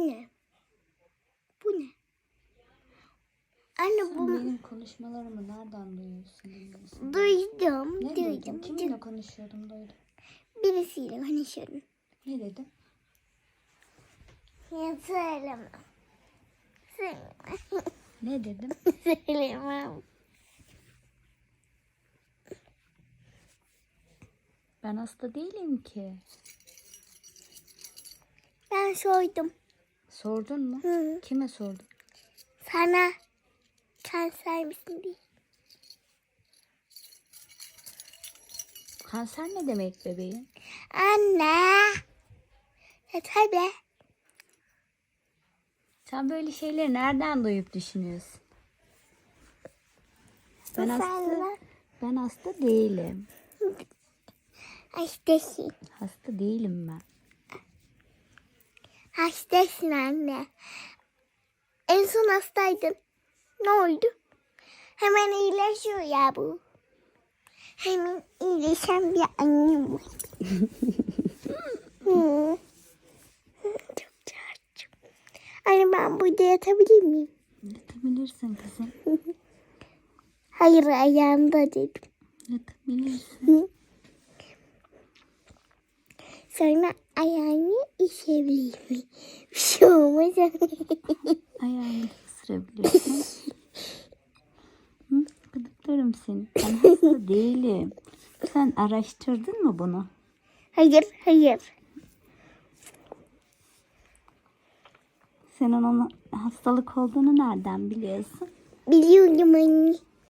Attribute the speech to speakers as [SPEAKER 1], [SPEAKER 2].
[SPEAKER 1] Ne? Bu ne? Anne
[SPEAKER 2] Sen
[SPEAKER 1] bu
[SPEAKER 2] benim konuşmalarımı nereden duyuyorsun? bilmiyorsun.
[SPEAKER 1] duydum,
[SPEAKER 2] Ne duydun?
[SPEAKER 1] duydum.
[SPEAKER 2] Kiminle konuşuyordum duydum.
[SPEAKER 1] Birisiyle konuşuyorum.
[SPEAKER 2] Ne dedim?
[SPEAKER 1] Ya söylemem. Söylemem.
[SPEAKER 2] Ne dedim?
[SPEAKER 1] söylemem.
[SPEAKER 2] Ben hasta değilim ki.
[SPEAKER 1] Ben sordum.
[SPEAKER 2] Sordun mu?
[SPEAKER 1] Hı.
[SPEAKER 2] Kime sordun?
[SPEAKER 1] Sana kanser misin diye.
[SPEAKER 2] Kanser ne demek bebeğim?
[SPEAKER 1] Anne. Ya tabii.
[SPEAKER 2] Sen böyle şeyleri nereden duyup düşünüyorsun? Ben hasta, ben hasta değilim.
[SPEAKER 1] hastasın.
[SPEAKER 2] Hasta değilim ben.
[SPEAKER 1] Hastasın anne. En son hastaydın. Ne oldu? Hemen iyileşiyor ya bu. Hemen iyileşen bir annem var. Hı. Çok çağırdım. Anne ben burada yatabilir miyim?
[SPEAKER 2] Yatabilirsin kızım.
[SPEAKER 1] Hayır ayağımda dedim.
[SPEAKER 2] Yatabilirsin.
[SPEAKER 1] Sonra ayağını işebilir mi? Bir şey olmaz.
[SPEAKER 2] Ayağını ısırabilirsin. Hı? Gıdıklarım seni. Ben hasta değilim. Sen araştırdın mı bunu?
[SPEAKER 1] hayır hayır.
[SPEAKER 2] Senin ona hastalık olduğunu nereden biliyorsun?
[SPEAKER 1] Biliyorum anne.